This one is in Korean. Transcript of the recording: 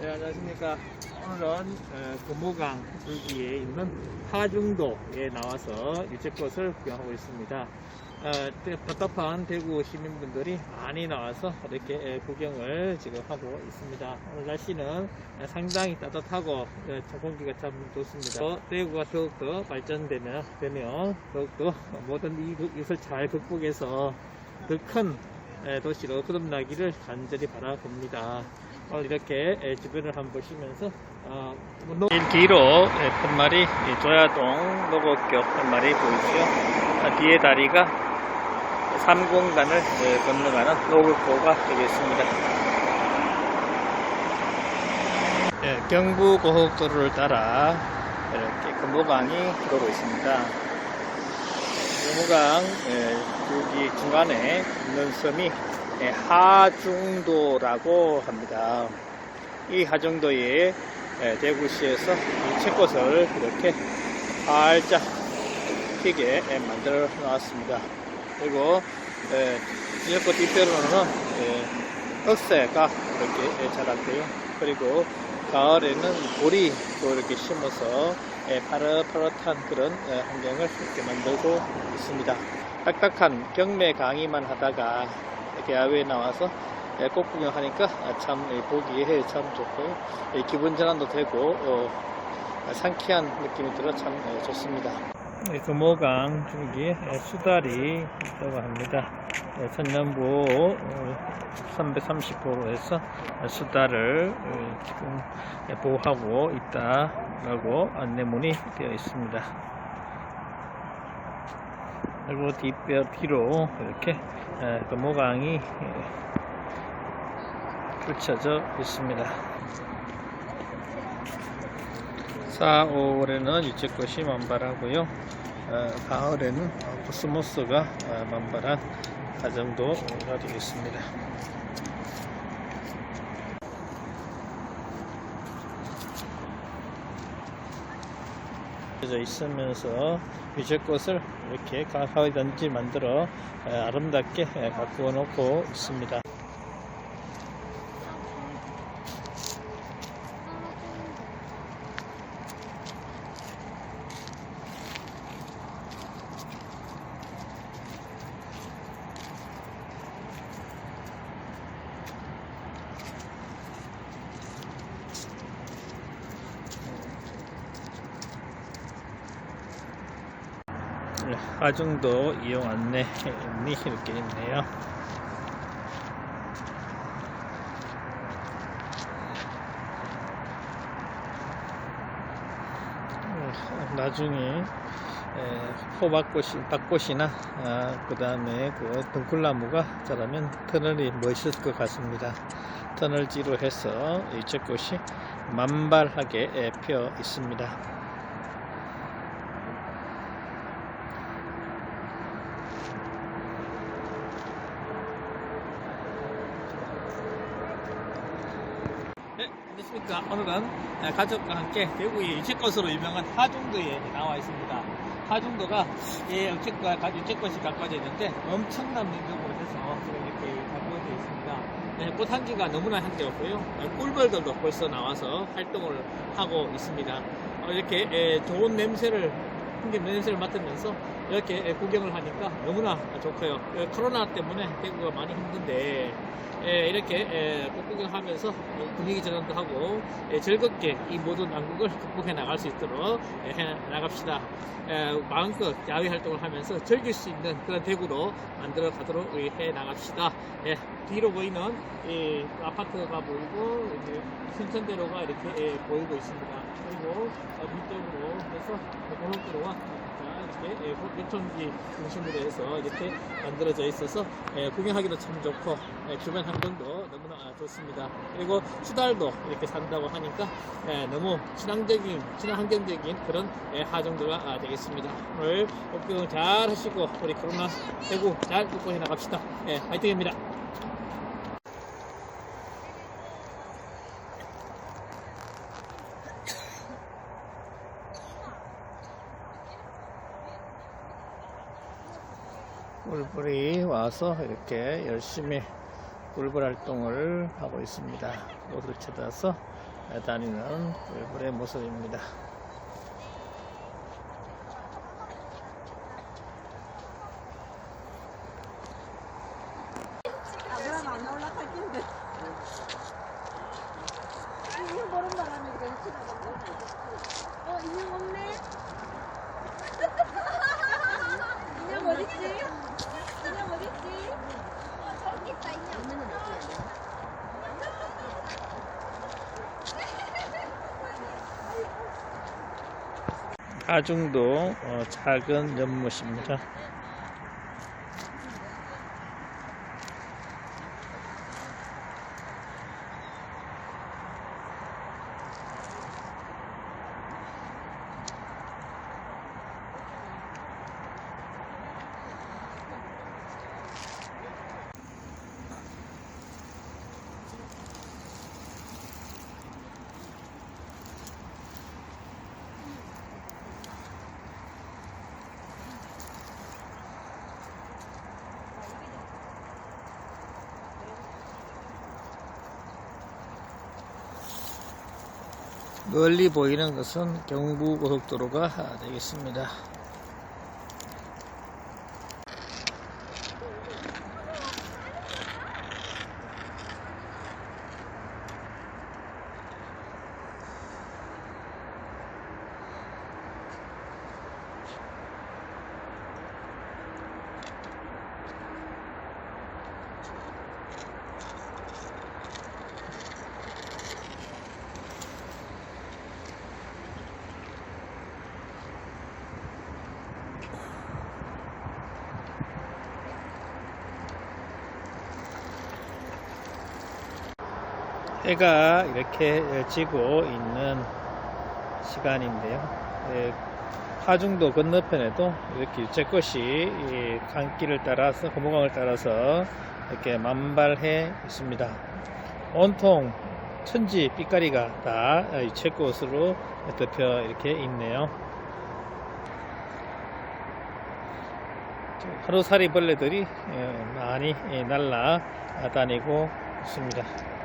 네, 안녕하십니까. 오늘은 어, 금호강 줄기에 있는 하중도에 나와서 유채꽃을 구경하고 있습니다. 어, 때- 답답한 대구 시민분들이 많이 나와서 이렇게 에, 구경을 지금 하고 있습니다. 오늘 날씨는 상당히 따뜻하고 어, 참 공기가 참 좋습니다. 어, 대구가 더욱더 발전되면 되면 더욱더 모든 이- 이것을 잘 극복해서 더 큰 도시로 거듭나기를 간절히 바라봅니다. 오늘 이렇게 에, 주변을 한번 보시면서 어, 노- 길기로 에, 푯말이 이 조야동 노곡교 푯말이 보이죠. 아, 뒤에 다리가 삼공간을 에, 건너가는 노곡교가 되겠습니다. 예, 경부고속도로를 따라 이렇게 금호강이 흐르고 있습니다. 금호강 예, 여기 중간에 있는 섬이 예, 하중도라고 합니다. 이 하중도에 예, 대구시에서 이 채꽃을 이렇게 활짝 피게 예, 만들어 놨습니다. 그리고 예, 이 채꽃 뒤편으로는 예, 억새가 이렇게 예, 자랐고요. 그리고 가을에는 보리도 이렇게 심어서 예, 파릇파릇한 그런 예, 환경을 이렇게 만들고 있습니다. 딱딱한 경매 강의만 하다가 이렇게 야외에 나와서 예, 꽃 구경하니까 아, 참 예, 보기에 참 좋고요. 예, 기분 전환도 되고 어, 상쾌한 느낌이 들어 참 예, 좋습니다. 금호강 예, 수달이 있다고 합니다. 예, 천년보 330호로에서 수달을 어, 지금 예, 보호하고 있다라고 안내문이 되어 있습니다. 그리고 뒷뼈 뒤로 이렇게 예, 금호강이 예, 펼쳐져 있습니다. 4월에는 유채꽃이 만발하고요. 어, 가을에는 코스모스가 어, 만발한 가정도가 되겠습니다. 져 있으면서 유채꽃을 이렇게 가을단지 만들어 에, 아름답게 에, 가꾸어 놓고 있습니다. 네, 하중도 이용 안내문이 이렇게 있네요. 어, 나중에 에, 호박꽃이, 박꽃이나 그 다음에 그 등굴나무가 자라면 터널이 멋있을 것 같습니다. 터널지로 해서 이채꽃이 만발하게 에, 피어 있습니다. 네, 안녕하십니까. 오늘은 아, 가족과 함께 대구의 유채꽃으로 유명한 하중도에 나와 있습니다. 하중도가 예, 유채꽃, 가- 유채꽃이 가까워져 있는데 엄청난 면적으로 해서 이렇게 가까워져 있습니다. 네, 꽃 향기가 너무나 향기롭고요. 네, 꿀벌들도 벌써 나와서 활동을 하고 있습니다. 어, 이렇게 예, 좋은 냄새를 풍기 냄새를 맡으면서 이렇게 예, 구경을 하니까 너무나 좋고요. 예, 코로나 때문에 대구가 많이 힘든데 예, 이렇게 예, 꽃 구경하면서 분위기 전환도 하고 예, 즐겁게 이 모든 난국을 극복해 나갈 수 있도록 예, 해 나갑시다. 예, 마음껏 야외 활동을 하면서 즐길 수 있는 그런 대구로 만들어 가도록 예, 해 나갑시다. 예, 뒤로 보이는 이 아파트가 보이고 순천대로가 이렇게 예, 보이고 있습니다. 그리고 해서 고속도로와 이렇게 예, 요천지 중심으로 해서 이렇게 만들어져 있어서 예, 구경하기도 참 좋고 예, 주변 환경도 너무나 아, 좋습니다. 그리고 수달도 이렇게 산다고 하니까 예, 너무 친환경적인 친환경적인 그런 예, 하정도가 아, 되겠습니다. 오늘 복구 잘 하시고 우리 코로나 대구 잘 극복해 나갑시다. 예, 화이팅입니다. 꿀벌이 와서 이렇게 열심히 꿀벌 활동을 하고 있습니다. 옷을 찾아서 다니는 꿀벌의 모습입니다. 아브라함 안 올라갈 텐데. 인형 보는 바람에 그래 치러가고. 어, 인형 없네? 인형 어딨지? 인형 어딨지? 어, 저기 있다, 인형. 있는 건 어떻게 하중도 어, 작은 연못입니다. 멀리 보이는 것은 경부고속도로가 되겠습니다. 해가 이렇게 지고 있는 시간인데요. 예, 하중도 건너편에도 이렇게 유채꽃이 이 강길을 따라서 고무강을 따라서 이렇게 만발해 있습니다. 온통 천지 빛깔이가 다 유채꽃으로 덮여 이렇게 있네요. 하루살이 벌레들이 예, 많이 날아다니고 있습니다.